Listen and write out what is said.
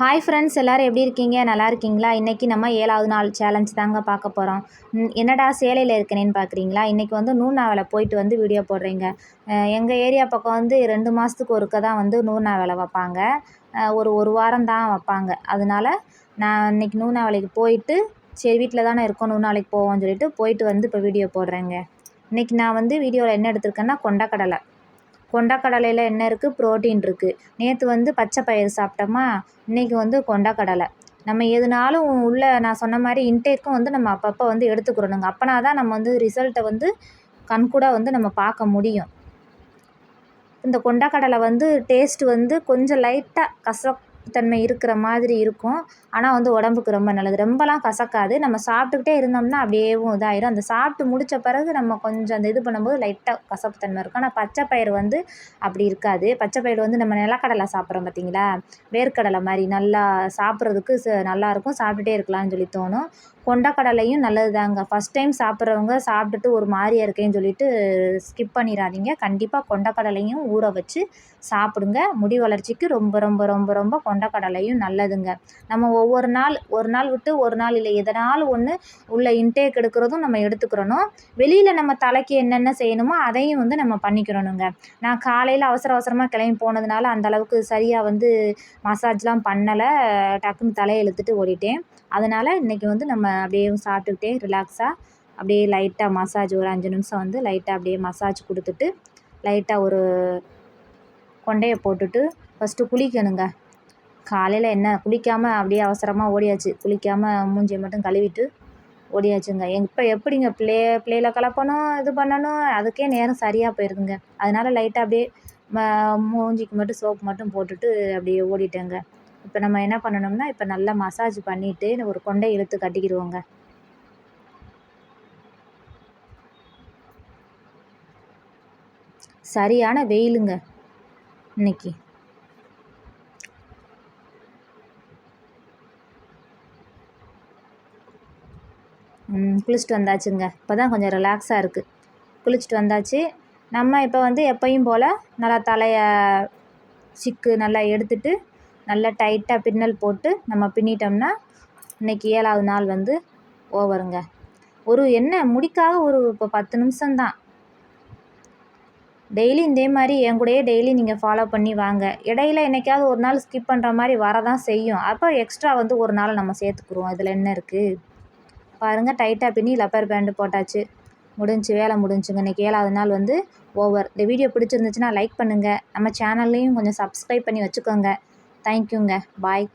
Hi friends எல்லோரும் எப்படி இருக்கீங்க? நல்லா இருக்கீங்களா? இன்றைக்கி நம்ம ஏழாவது நாள் சேலஞ்ச் தாங்க பார்க்க போகிறோம் என்னடா சேலையில் இருக்கனேன்னு பார்க்குறீங்களா? இன்றைக்கி வந்து நூறு போயிட்டு வந்து வீடியோ போடுறீங்க. எங்கள் ஏரியா பக்கம் வந்து ரெண்டு மாதத்துக்கு ஒருக்க தான் வந்து நூறு வேலை வைப்பாங்க ஒரு ஒரு வாரம் தான் வைப்பாங்க. அதனால நான் இன்றைக்கி நூறு வேலைக்கு போயிட்டு சரி வீட்டில் தானே இருக்கோம் நூறு நாளைக்கு போவோம்னு சொல்லிட்டு போயிட்டு வந்து இப்போ வீடியோ போடுறேங்க. இன்றைக்கி நான் வந்து வீடியோவில் என்ன எடுத்திருக்கேன்னா கொண்டக்கடலை. கொண்டக்கடலையில் என்ன இருக்குது ப்ரோட்டீன் இருக்குது நேற்று வந்து பச்சை பயிறு சாப்பிட்டோமா? இன்றைக்கி வந்து கொண்டக்கடலை. நம்ம எதுனாலும் உள்ளே நான் சொன்ன மாதிரி இன்டேக்கும் வந்து நம்ம அப்பப்போ வந்து எடுத்துக்கிறணுங்க. அப்போனா தான் நம்ம வந்து ரிசல்ட்டை வந்து கண்கூட வந்து நம்ம பார்க்க முடியும். இந்த கொண்டக்கடலை வந்து டேஸ்ட்டு வந்து கொஞ்சம் லைட்டாக கசப் தன்மை இருக்கிற மாதிரி இருக்கும். ஆனால் வந்து உடம்புக்கு ரொம்ப நல்லது. ரொம்பலாம் கசக்காது. நம்ம சாப்பிட்டுக்கிட்டே இருந்தோம்னா அப்படியேவும் இதாயிரும். அந்த சாப்பிட்டு முடித்த பிறகு நம்ம கொஞ்சம் அந்த இது பண்ணும்போது லைட்டாக கசப்பு தன்மை இருக்கும். ஆனால் பச்சை பயிறு வந்து அப்படி இருக்காது. பச்சை பயிறு வந்து நம்ம நிலக்கடலை சாப்பிட்றோம் பார்த்தீங்களா? வேர்க்கடலை மாதிரி நல்லா சாப்பிட்றதுக்கு நல்லாயிருக்கும் சாப்பிட்டுட்டே இருக்கலாம்னு சொல்லி தோணும். கொண்டக்கடலையும் நல்லது தாங்க ஃபஸ்ட் டைம் சாப்பிட்றவங்க சாப்பிட்டுட்டு ஒரு மாதிரியா இருக்கேன்னு சொல்லிட்டு ஸ்கிப் பண்ணிடாதீங்க கண்டிப்பாக கொண்டக்கடலையும் ஊற வச்சு சாப்பிடுங்க. முடி வளர்ச்சிக்கு ரொம்ப ரொம்ப ரொம்ப ரொம்ப கொண்டக்கடலையும் நல்லதுங்க. நம்ம ஒவ்வொரு நாள் ஒரு நாள் விட்டு ஒரு நாள் இல்லை. எதனால் ஒன்று உள்ள இன்டேக் எடுக்கிறதும் நம்ம எடுத்துக்கிறணும். வெளியில் நம்ம தலைக்கு என்னென்ன செய்யணுமோ அதையும் வந்து நம்ம பண்ணிக்கிறணுங்க. நான் காலையில் அவசர அவசரமாக கிளம்பி போனதுனால அந்தளவுக்கு சரியாக வந்து மசாஜ்லாம் பண்ணலை. டக்குன்னு தலையை இழுத்துட்டு ஓடிட்டேன். அதனால் இன்றைக்கி வந்து நம்ம அப்படியே சாப்பிட்டுக்கிட்டே ரிலாக்ஸாக அப்படியே லைட்டாக மசாஜ் ஒரு அஞ்சு நிமிஷம் வந்து லைட்டாக அப்படியே மசாஜ் கொடுத்துட்டு லைட்டாக ஒரு கொண்டையை போட்டுட்டு ஃபஸ்ட்டு குளிக்கணுங்க. காலையில் என்ன குளிக்காமல் அப்படியே அவசரமாக ஓடியாச்சு. குளிக்காமல் மூஞ்சியை மட்டும் கழுவிட்டு ஓடியாச்சுங்க. இப்போ எப்படிங்க பிள்ளைய பிள்ளையில கலப்பணும் இது பண்ணணும் அதுக்கே நேரம் சரியாக போயிருதுங்க. அதனால் லைட்டாக அப்படியே மூஞ்சிக்கு மட்டும் சோப்பு மட்டும் போட்டுட்டு அப்படியே ஓடிட்டேங்க. இப்போ நம்ம என்ன பண்ணணும்னா இப்போ நல்லா மசாஜ் பண்ணிவிட்டு ஒரு கொண்டை இழுத்து கட்டிக்கிடுவோங்க. சரியான வெயிலுங்க இன்னைக்கு. குளிச்சுட்டு வந்தாச்சுங்க. இப்போ தான் கொஞ்சம் ரிலாக்ஸாக இருக்குது குளிச்சுட்டு வந்தாச்சு. நம்ம இப்போ வந்து எப்பையும் போல் நல்லா தலையை சிக்கு நல்லா எடுத்துட்டு நல்லா டைட்டாக பின்னல் போட்டு நம்ம பின்னிட்டோம்னா இன்றைக்கி ஏழாவது நாள் வந்து ஓவருங்க. ஒரு என்ன முடிக்காக ஒரு இப்போ பத்து நிமிஷம்தான். டெய்லி இதே மாதிரி என் கூடயே டெய்லி நீங்கள் ஃபாலோ பண்ணி வாங்க. இடையில என்றைக்காவது ஒரு நாள் ஸ்கிப் பண்ணுற மாதிரி வரதான் செய்யும். அப்போ எக்ஸ்ட்ரா வந்து ஒரு நாள் நம்ம சேர்த்துக்குருவோம். இதில் என்ன இருக்குது பாருங்கள் டைட்டாக பின்னி லப்பர் பேண்டு போட்டாச்சு. முடிஞ்சு வேலை முடிஞ்சுங்க. இன்றைக்கி ஏழாவது நாள் வந்து ஓவர் இந்த வீடியோ பிடிச்சிருந்துச்சுன்னா லைக் பண்ணுங்கள் நம்ம சேனல்லையும் கொஞ்சம் சப்ஸ்கிரைப் பண்ணி வச்சுக்கோங்க. தேங்க்யூங்க. பாய்.